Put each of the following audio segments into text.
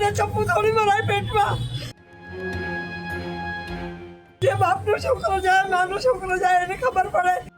આવીને ચપ્પુ થોડી મરાય પેટમાં. જે બાપનો છોકરો જાય, માનો છોકરો જાય, એને ખબર પડે.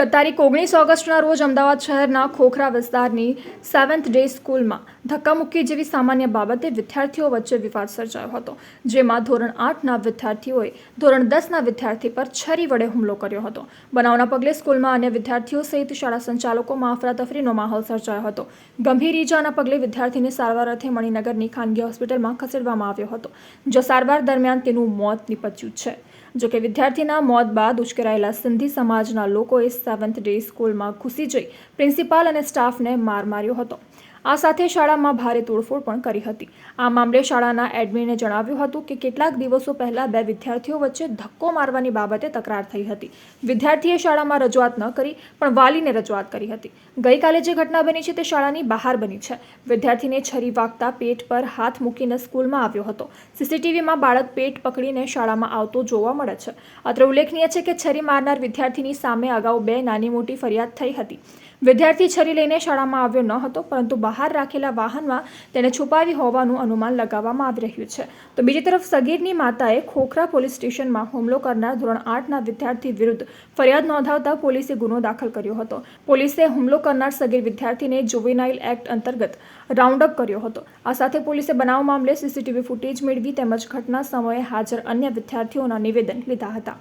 ગત તારીખ ઓગણીસ ઓગસ્ટના રોજ અમદાવાદ શહેરના ખોખરા વિસ્તારની સેવન્થ ડે સ્કૂલમાં ધક્કામુક્કી જેવી સામાન્ય બાબતે વિદ્યાર્થીઓ વચ્ચે વિવાદ સર્જાયો હતો, જેમાં ધોરણ આઠના વિદ્યાર્થીઓએ ધોરણ દસના વિદ્યાર્થી પર છરી વડે હુમલો કર્યો હતો. બનાવના પગલે સ્કૂલમાં અન્ય વિદ્યાર્થીઓ સહિત શાળા સંચાલકોમાં અફરાતફરીનો માહોલ સર્જાયો હતો. ગંભીર ઈજાના પગલે વિદ્યાર્થીને સારવાર અર્થે મણિનગરની ખાનગી હોસ્પિટલમાં ખસેડવામાં આવ્યો હતો, જો સારવાર દરમિયાન તેનું મોત નીપજ્યું છે. જોકે વિદ્યાર્થીના મોત બાદ ઉશ્કેરાયેલા સિંધી સમાજના લોકોએ સેવન્થ ડે સ્કૂલમાં ઘૂસી જઈ પ્રિન્સિપાલ અને સ્ટાફને માર માર્યો હતો. આ સાથે શાળામાં ભારે તોડફોડ પણ કરી હતી. આ મામલે શાળાના એડમિને જણાવ્યું હતું કે કેટલાક દિવસો પહેલા બે વિદ્યાર્થીઓ વચ્ચે ધક્કો મારવાની બાબતે તકરાર થઈ હતી. વિદ્યાર્થીએ શાળામાં રજૂઆત ન કરી, પણ વાલીને રજૂઆત કરી હતી. ગઈકાલે જે ઘટના બની છે તે શાળાની બહાર બની છે. વિદ્યાર્થીને છરી વાગતા પેટ પર હાથ મૂકીને સ્કૂલમાં આવ્યો હતો. સીસીટીવીમાં બાળક પેટ પકડીને શાળામાં આવતો જોવા મળે છે. અત્રે ઉલ્લેખનીય છે કે છરી મારનાર વિદ્યાર્થીની સામે અગાઉ બે નાની મોટી ફરિયાદ થઈ હતી. વિદ્યાર્થી છરી લઈને શાળામાં આવ્યો ન હતો, પરંતુ બહાર રાખેલા વાહનમાં તેને છુપાવી હોવાનું અનુમાન લગાવવામાં આવી રહ્યું છે. તો બીજી તરફ સગીરની માતાએ ખોખરા પોલીસ સ્ટેશનમાં હુમલો કરનાર ધોરણ આઠના વિદ્યાર્થી વિરુદ્ધ ફરિયાદ નોંધાવતા પોલીસે ગુનો દાખલ કર્યો હતો. પોલીસે હુમલો કરનાર સગીર વિદ્યાર્થીને જુવિનાઇલ એક્ટ અંતર્ગત રાઉન્ડઅપ કર્યો હતો. આ સાથે પોલીસે બનાવ મામલે સીસીટીવી ફૂટેજ મેળવી તેમજ ઘટના સમયે હાજર અન્ય વિદ્યાર્થીઓના નિવેદન લીધા હતા.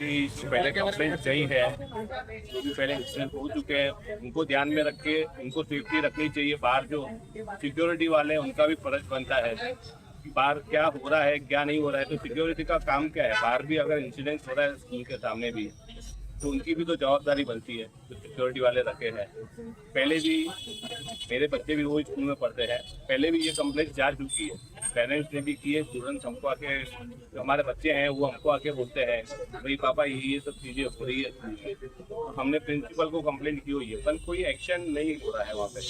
पहले कंप्लेंट गई है, जो भी पहले एक्सीडेंट हो चुके हैं, उनको ध्यान में रख के, उनको सेफ्टी रखनी चाहिए। बाहर जो सिक्योरिटी वाले हैं, उनका भी फ़र्ज़ बनता है बाहर क्या हो रहा है, क्या नहीं हो रहा है। तो सिक्योरिटी का काम क्या है? बाहर भी अगर इंसिडेंट हो रहा है स्कूल के सामने भी। तो उनकी भी तो जवाबदारी बनती है, जो सिक्योरिटी वाले रखे हैं। पहले भी मेरे बच्चे भी वो स्कूल में पढ़ते हैं। पहले भी ये कंप्लेंट जा चुकी है पेरेंट्स ने भी की है स्टूडेंट्स हमको आके हमारे बच्चे हैं, वो हमको आके बोलते हैं, भाई पापा, ये ये सब चीज़ें हो रही है। हमने प्रिंसिपल को कंप्लेंट की हुई है, पर कोई एक्शन नहीं हो रहा है वहाँ पे।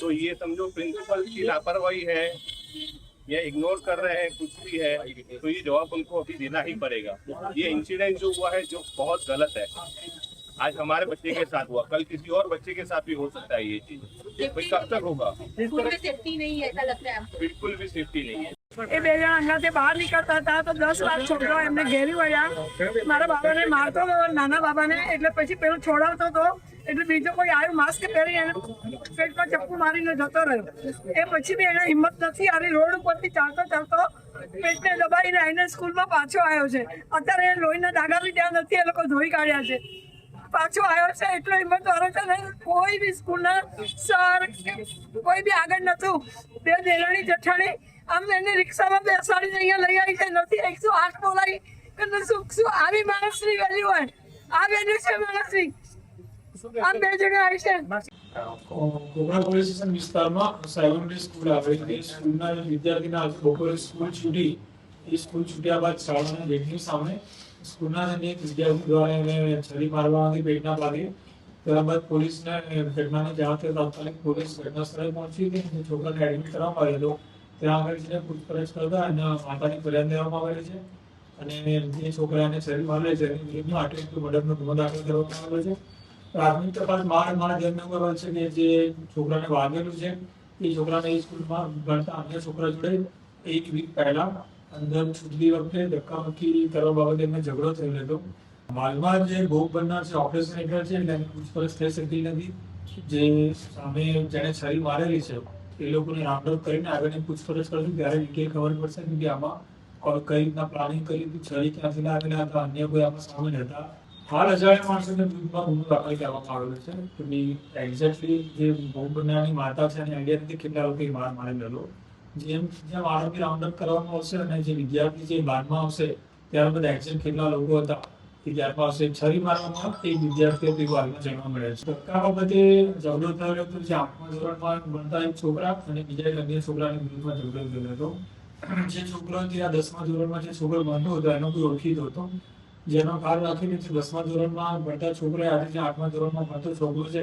तो ये समझो प्रिंसिपल की लापरवाही है। या इग्नोर कर रहे हैं कुछ भी है तो ये जवाब उनको अभी देना ही पड़ेगा। ये इंसिडेंट जो हुआ है जो बहुत गलत है आज हमारे बच्चे के साथ हुआ कल किसी और बच्चे के साथ भी हो सकता है ये। चीज़ कब तक होगा? बिल्कुल भी सेफ्टी नहीं है ऐसा लगता है आपको बिल्कुल भी सेफ्टी नहीं है। એ બે જણા અંગાથી બહાર નીકળતા હતા, તો દસ લાખ છોકરાઓ એમને ઘેરી વળ્યા. મારા બાબાને મારતો હતો નાના બાબાને. એટલે પછી પેલો છોડાવતો હતો એટલે બીજો કોઈ આવ્યું માસ્ક પહેરી એને પેટમાં ચપ્પુ મારીને જતો રહ્યો. એ પછી બી એને હિંમત નથી આવી રોડ ઉપરથી ચાલતો ચાલતો પેટને દબાઈને આવીને સ્કૂલમાં પાછો આવ્યો છે. અત્યારે લોહીના ડાગા બી ત્યાં નથી, એ લોકો ધોઈ કાઢ્યા છે. પાછો આવ્યો છે, એટલો હિંમત વાળો છે ને, કોઈ બી સ્કૂલના સર, કોઈ બી આગળ નતું બે દેરાણી જેઠાણી આમ એને રિક્ષામાં બેસાડીને અહીંયા લઈ આવી છે નથી એકસો આઠ બોલાવી. કે શું શું આવી માણસની વેલ્યુ હોય? આ વેલ્યુ છે માણસની. આમ બે જણા આવી છે. પોલીસ સ્ટેશન વિસ્તારમાં સ્કૂલ આવેલી સ્કૂલના વિદ્યાર્થીના બપોરે સ્કૂલ છૂટી. એ સ્કૂલ છૂટ્યા બાદ શાળાના ગેટની સામે સ્કૂલના એક વિદ્યાર્થી દ્વારા એને છરી મારવાથી પેટના ભાગે. ત્યારબાદ પોલીસને ઘટનાની જાણ થતા તાત્કાલિક પોલીસ ઘટના સ્થળે પહોંચી હતી છોકરાને એડમિટ કરવામાં હતો ત્યાં આગળ જઈને પૂછપરછ કરતા અને માતાની ફરિયાદ લેવામાં આવેલી છે. અને જે છોકરાને છરી મારે છે. એની વિરુદ્ધમાં અટેમ્પ્ટ મર્ડરનો ગુનો દાખલ કરવામાં આવેલો છે. પ્રાથમિક તપાસ મારા મારા ધ્યાનમાં છે કે જે છોકરાને વાગેલું છે. એ છોકરાને એ સ્કૂલમાં ભણતા અન્ય છોકરા જોડે એક વીક પહેલા અંદર છૂટતી વખતે ધક્કામુક્કી કરવા બાબતે એમને ઝઘડો થયેલો હતો. હાલમાં જે ભોગ બનનાર છે, ઓપરેશન હેઠળ છે, એટલે પૂછપરછ થઈ શકતી નથી. જે સામે જેને છરી મારેલી છે એ લોકોને રાઉન્ડઅપ કરીને આગળની પૂછપરછ કરશું ત્યારે ડિટેલ ખબર પડશે કે આમાં કઈ રીતના પ્લાનિંગ કરી હતી છરી ક્યાંથી લાવેલા હતા, અન્ય કોઈ આમાં સામેલ હતા. હાલ અજાણ્યા માણસોને વિરુદ્ધમાં ગુનો દાખલ કરવામાં આવેલો છે. ભાઈ એક્ઝેક્ટલી જે બહુ બનનારની માતા છે અને આઈડિયા નથી કેટલા લોકોએ માર મારેલો જેમ જેમ આરોપી રાઉન્ડઅપ કરવામાં આવશે અને જે વિદ્યાર્થી જે બારમાં આવશે ત્યારબાદ એક્ઝેક્ટ કેટલા લોકો હતા એ પાસે છરી મારવામાં એક વિદ્યાર્થીઓ તે બારમાં જાણવા મળે છે. ધક્કા બાબતે ઝઘડો થયો હતો જે આઠમા ધોરણમાં ભણતા એક છોકરા અને બીજા એક અન્ય છોકરાની વિરુદ્ધમાં ઝઘડો થયો હતો. જે છોકરો ત્યાં દસમા ધોરણમાં જે છોકરો ભણતો હતો એનો કોઈ ઓળખીતો હતો. જેનો કાર રાખીને દસમા ધોરણમાં ભણતા છોકરા આજે જે આઠમા ધોરણમાં ભણતો છોકરો છે